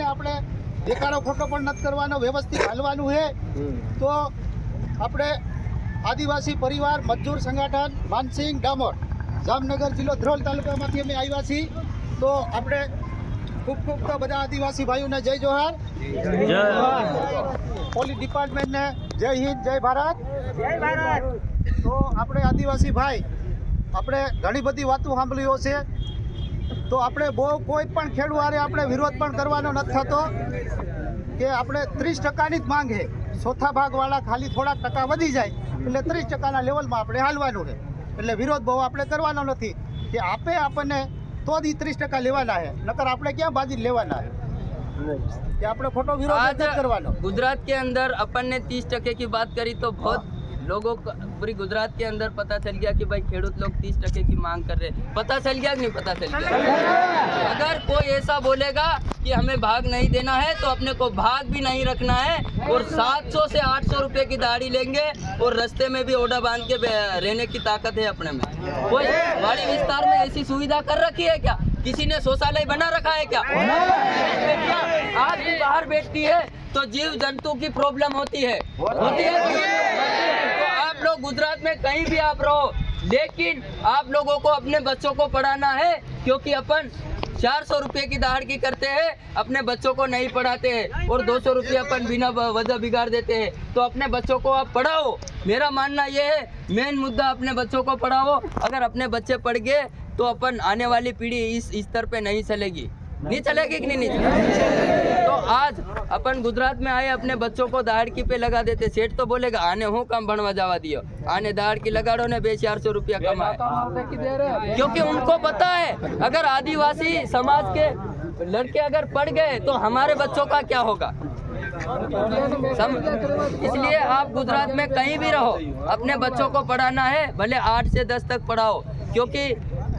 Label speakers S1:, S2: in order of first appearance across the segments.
S1: કોઈને આપણે દેખાડો ખોટો પણ નથી કરવાનો વ્યવસ્થિત હાલવાનું છે. તો આપણે આદિવાસી પરિવાર મજદૂર સંગઠન માનસિંહ ડામોર જામનગર જિલ્લો ધ્રોલ તાલુકામાંથી અમે આવ્યા છીએ. તો આપણે ખૂબ ખૂબ તો બધા આદિવાસી ભાઈઓને જય જોહાર. પોલીસ ડિપાર્ટમેન્ટને જય હિન્દ જય ભારત. તો આપણે આદિવાસી ભાઈ આપણે ઘણી બધી વાતો સાંભળ્યો છે. તો આપણે બહુ કોઈ પણ ખેડૂવારે આપણે વિરોધ પણ કરવાનો નથી થતો કે આપણે ત્રીસ ટકાની જ માંગ છે ચોથા ભાગવાળા ખાલી થોડાક ટકા વધી જાય એટલે ત્રીસ ટકાના લેવલમાં આપણે હાલવાનું છે એટલે વિરોધ બહુ આપણે કરવાનો નથી કે આપે આપણને તો જ ત્રીસ ટકા લેવાના છે નકર આપણે ક્યાં બાજી લેવાના છે કે આપણે ખોટો વિરોધ જ નથી કરવાનો
S2: गुजरात के अंदर अपन ने तीस टके की बात करी तो बहुत लोगों को पूरी गुजरात के अंदर पता चल गया कि भाई खेडूत लोग तीस टके की मांग कर रहे पता चल गया कि नहीं पता चल गया? अगर कोई ऐसा बोलेगा कि हमें भाग नहीं देना है तो अपने को भाग भी नहीं रखना है और 700 से 800 रुपए की दाढ़ी लेंगे और रास्ते में भी ओडा बाँध के रहने की ताकत है अपने में। कोई पहाड़ी विस्तार में ऐसी सुविधा कर रखी है क्या? किसी ने शौचालय बना रखा है क्या? आज भी बाहर बैठती है तो जीव जंतु की प्रॉब्लम होती है। होती है? गुजरात में कहीं भी आप रहो, लेकिन आप लोगों को, अपने बच्चों को पढ़ाना है, क्योंकि अपन चार सौ रुपये की दहाड़ की करते हैं, अपने बच्चों को नहीं पढ़ाते हैं, और दो सौ रुपये अपन बिना वजह बिगाड़ देते हैं। तो अपने बच्चों को आप पढ़ाओ। मेरा मानना यह है, मेन मुद्दा अपने बच्चों को पढ़ाओ। अगर अपने बच्चे पढ़ गए तो अपन आने वाली पीढ़ी इस स्तर पे नहीं चलेगी। नहीं चलेगी कि नहीं, नहीं चलेगी। तो आज अपन गुजरात में आए अपने बच्चों को दहाड़ की पे लगा देते। सेठ तो बोलेगा आने हूँ काम बनवा जावा दियो। आने दहाड़ की लगाड़ो ने बे चार सौ रुपया कमाए। क्योंकि उनको पता है अगर आदिवासी समाज के लड़के अगर पढ़ गए तो हमारे बच्चों का क्या होगा? सम इसलिए आप गुजरात में कहीं भी रहो अपने बच्चों को पढ़ाना है भले आठ से दस तक पढ़ाओ। क्योंकि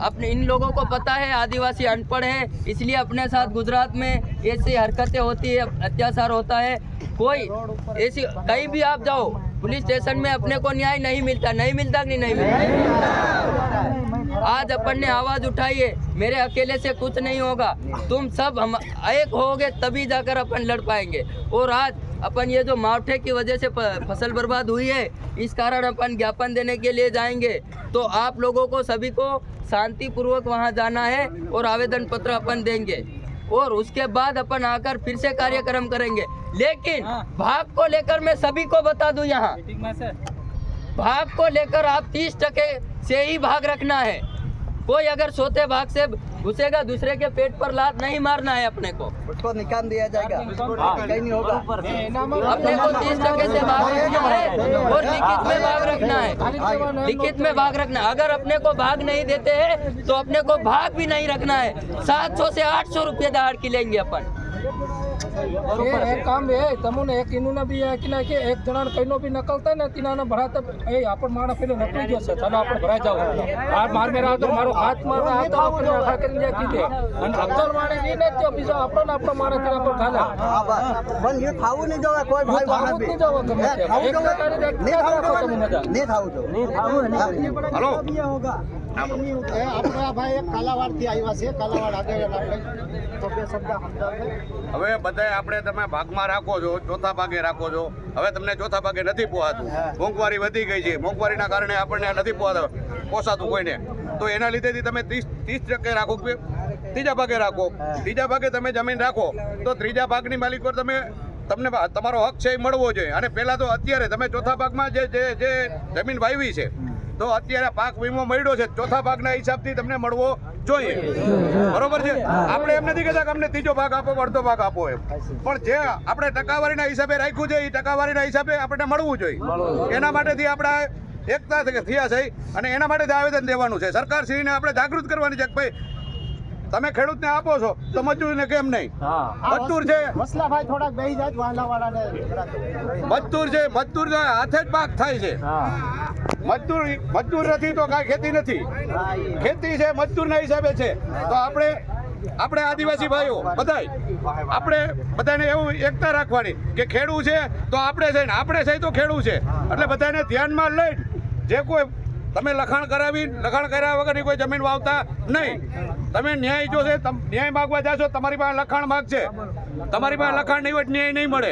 S2: अपने इन लोगों को पता है, आदिवासी अनपढ़ है, इसलिए अपने साथ गुजरात में ऐसी हरकतें होती है, अत्याचार होता है। कोई ऐसी, कहीं भी आप जाओ, पुलिस स्टेशन में अपने को न्याय नहीं मिलता नहीं मिलता कि नहीं मिलता? आज अपन ने आवाज़ उठाई है, मेरे अकेले से कुछ नहीं होगा। तुम सब हम, एक होगे तभी जाकर अपन लड़ पाएँगे। और आज अपन ये जो मावठे की वजह से फ़सल बर्बाद हुई है इस कारण अपन ज्ञापन देने के लिए जाएँगे। तो आप लोगों को सभी को शांति पूर्वक वहाँ जाना है और आवेदन पत्र अपन देंगे। और उसके बाद अपन आकर फिर से कार्यक्रम करेंगे। लेकिन भाग को लेकर मैं सभी को बता दूँ यहाँ। भाग को लेकर आप तीस टके से ही भाग रखना है। कोई अगर सोते भाग से घुसेगा दूसरे के पेट पर लात नहीं मारना है अपने को।
S3: उसको निकाल दिया जाएगा। कहीं नहीं होगा।
S2: अपने को तीस टके से भाग रखना है और लिखित में भाग रखना है। लिखित में भाग रखना अगर अपने को भाग नहीं देते हैं तो अपने को भाग भी नहीं रखना है। सात सौ से आठ सौ रुपये दहाड़ की लेंगे अपन।
S4: એ એક કામ એ તમને એક ઇનુને બી એક ના કે એક જણાને કઈનો બી નકલતા ને તીનાને ભરાતા એ આપણ માણસ પેલો નકળી ગયો છે. ચાલો આપણે ભરાઈ જાવ આ માર મેરા આવતો મારો હાથ મારવા આવતો આપણે આખા કરીને જ્યાં કીધે. અને અફસર માણે ની ને તો બીજો આપણો ને આપણો માણસ તેના પર ખાલા.
S3: પણ એ ખાવું નહીં જોવે કોઈ ભાઈ
S4: બહાર બી નહીં જોવે ગમે
S3: હે,
S4: તે.
S3: ખાવું જોવે?
S4: પ્રકારે એક
S3: નહીં
S4: રાખો
S3: ખાવું જોવે? નહીં ખાવું જોવે.
S1: હલો.
S5: હવે બધાય આપણે તમે ભાગમાં રાખો છો ચોથા ભાગે રાખો છો. હવે તમને ચોથા ભાગે નથી પોહાતું. મોંઘવારી વધી ગઈ છે. મોંઘવારીના કારણે આપણને નથી પોહાતું પોસાતું કોઈને. તો એના લીધેથી તમે ત્રીસ ત્રીસ ટકે રાખો કે ત્રીજા ભાગે રાખો. ત્રીજા ભાગે તમે જમીન રાખો તો ત્રીજા ભાગની માલિક પર તમે તમને તમારો હક છે એ મળવો જોઈએ. અને પહેલાં તો અત્યારે તમે ચોથા ભાગમાં જે જે જે જમીન વાવી છે તો અત્યારે પાક વીમો મળ્યો છે. ચોથા ભાગના હિસાબથી તમને મળવો જોઈએ. બરોબર છે? આપણે એમ નથી કહેતા કે અમને ત્રીજો ભાગ આપો અડધો ભાગ આપો એમ. પણ જે આપણે ટકાવારીના હિસાબે રાખ્યું છે એ ટકાવારીના હિસાબે આપણને મળવું જોઈએ. એના માટેથી આપણે એકતા થયા છે. અને એના માટે આવેદન દેવાનું છે. સરકારશ્રીને આપણે જાગૃત કરવાની છે કે ભાઈ તમે ખેડૂતને આપો છો તો મજૂરને કેમ નહીં? મજૂર છે
S1: મસલાભાઈ થોડાક બેહી જાય વાળાને
S5: મજદૂર છે મજદૂર છે, હાથે જ પાક થાય છે. મજદૂર મજદૂર નથી તો કાંઈ ખેતી નથી. ખેતી છે, મજદૂરના હિસાબે છે. તો આપણે આપણે આદિવાસી ભાઈઓ, બધાય, આપણે બધાને એવું એકતા રાખવાની કે ખેડૂ છે તો આપણે છે ને, આપણે છે તો ખેડૂ છે. એટલે બધાને ધ્યાનમાં લઈ જે કોઈ, તમે લખાણ કરાવી, લખાણ કર્યા વગરની કોઈ જમીન વાવતા નહીં. તમે ન્યાય જો છે ન્યાય માગવા જાશો, તમારી પાસે લખાણ માગશે તમારી પાસે લખાણ નહીં હોય ન્યાય નહીં મળે.